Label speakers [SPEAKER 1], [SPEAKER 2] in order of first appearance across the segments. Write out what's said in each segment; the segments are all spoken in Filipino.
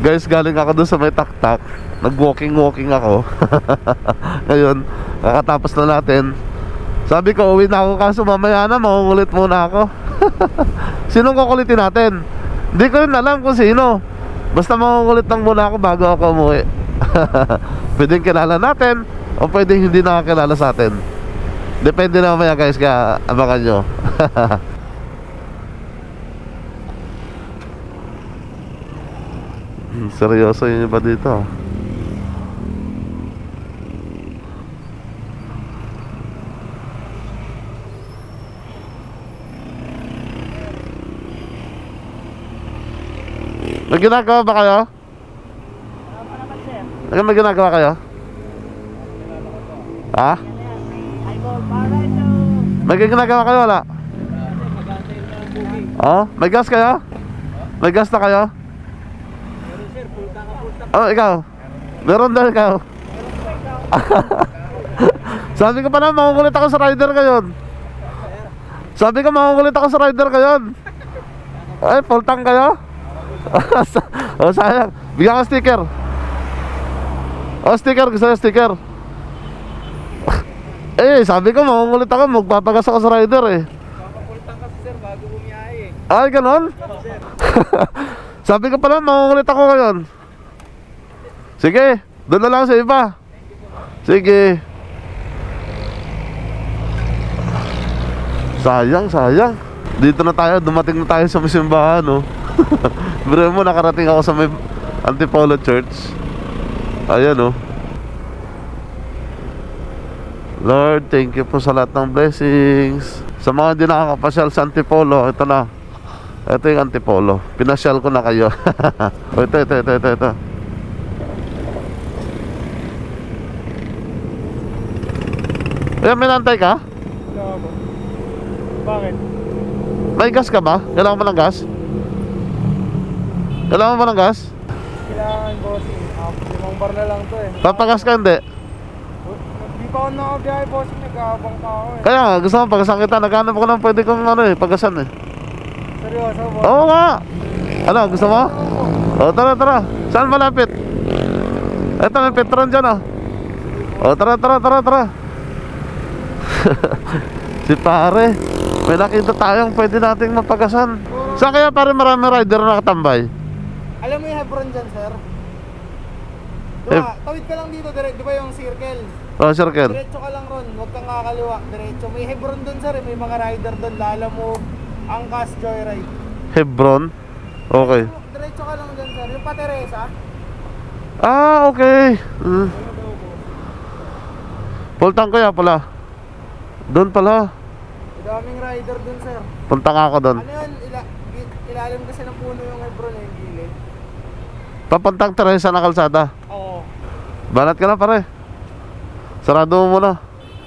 [SPEAKER 1] Guys, galing ako doon sa may taktak. Nag-walking-walking ako. Ngayon, kakatapos na natin. Sabi ko, uwi na ako kaso mamaya na, makungulit muna ako. Sinong kukulitin natin? Hindi ko rin alam kung sino. Basta makungulit lang muna ako bago ako umuwi. pwedeng kilala natin o pwedeng hindi nakakilala sa atin. Depende na mamaya guys, kaya abangan nyo. Seryoso yun iba dito. May ginagawa ba kayo? Ano may ginagawa kayo? Ha? May ginagawa kayo wala? Oh, may gas kayo? May gas na kayo? Oh, ikaw. Meron daw ikaw. Sabi ko pa na, makukulit ako sa rider ngayon. Sabi ko, makukulit ako sa rider ngayon. Ay, full tank kayo? oh, sayang. Bigyan ka sticker. Oh, sticker. Gusto niya sticker. eh, sabi ko, makukulit ako. Magpapagas ako sa rider eh.
[SPEAKER 2] Kapapultang kasi sir bago bumiyahe eh.
[SPEAKER 1] Ay, ganon? sabi ko pala, makukulit ako ngayon. Sige, doon na lang sa iba. Sige. Sayang, sayang. Dito na tayo, dumating na tayo sa simbahan, no? Biro mo, nakarating ako sa may Antipolo Church. Ayan, no? Lord, thank you po sa lahat ng blessings. Sa mga hindi nakakapasyal sa Antipolo, ito na. Ito yung Antipolo. Pinasyal ko na kayo. Ito, ito, ito, ito, ito. Ayan, may nantay ka?
[SPEAKER 2] Wala ako. Bakit?
[SPEAKER 1] May gas ka ba? Kailangan mo ng gas? Kailangan mo ng gas?
[SPEAKER 2] Kailangan bossing. Ah, limang bar na lang to eh.
[SPEAKER 1] Papagas ka hindi?
[SPEAKER 2] Hindi pa ako nakabiyahe bossing. Nag-aabang pa ako eh.
[SPEAKER 1] Kaya nga, gusto mo pagasan kita. Naghanap ko ng pwede kong ano eh, pagasan eh.
[SPEAKER 2] Seryoso boss.
[SPEAKER 1] Oo nga! Ano, gusto mo? O, tara, tara. Saan malapit? Eto, may Petron dyan oh. O, tara, tara, tara, tara. si pare, may nakita tayong pwede nating mapagasan. Saan kaya pare marami rider na nakatambay?
[SPEAKER 2] Alam mo yung Hebron dyan sir?
[SPEAKER 1] Eh.
[SPEAKER 2] Diba, tawid ka lang dito, dire, di ba yung circle?
[SPEAKER 1] O, circle.
[SPEAKER 2] Diretso ka lang ron, huwag kang kakaliwa, diretso. May Hebron dun sir, eh. may mga rider dun, lala mo, Angkas Joyride.
[SPEAKER 1] Hebron. Okay.
[SPEAKER 2] Diretso ka lang dun sir, yung pa Teresa.
[SPEAKER 1] Ah, okay. Mm. Full tank kaya pala. Doon pala.
[SPEAKER 2] Daming rider dun sir.
[SPEAKER 1] Punta nga ako doon.
[SPEAKER 2] Ano yun, ila, ilalim kasi ng puno yung Hebron eh, gilid.
[SPEAKER 1] Papuntang Teresa na kalsada.
[SPEAKER 2] Oo.
[SPEAKER 1] Banat ka na pare. Sarado mo muna.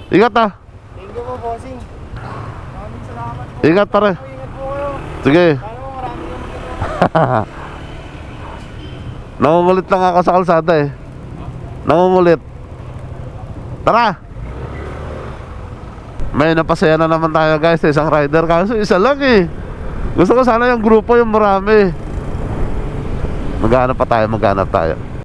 [SPEAKER 1] Ingat ah.
[SPEAKER 2] Thank you po, bossing. Maraming salamat po.
[SPEAKER 1] Ingat pare.
[SPEAKER 2] Po, Ingat po kayo.
[SPEAKER 1] Sige.
[SPEAKER 2] Sana mo marami yung.
[SPEAKER 1] Namumulit lang ako sa kalsada eh. Namumulit. Tara! May napasaya na naman tayo guys sa isang rider kaso isa lang eh. Gusto ko sana yung grupo yung marami. Maghanap pa tayo, maghanap tayo.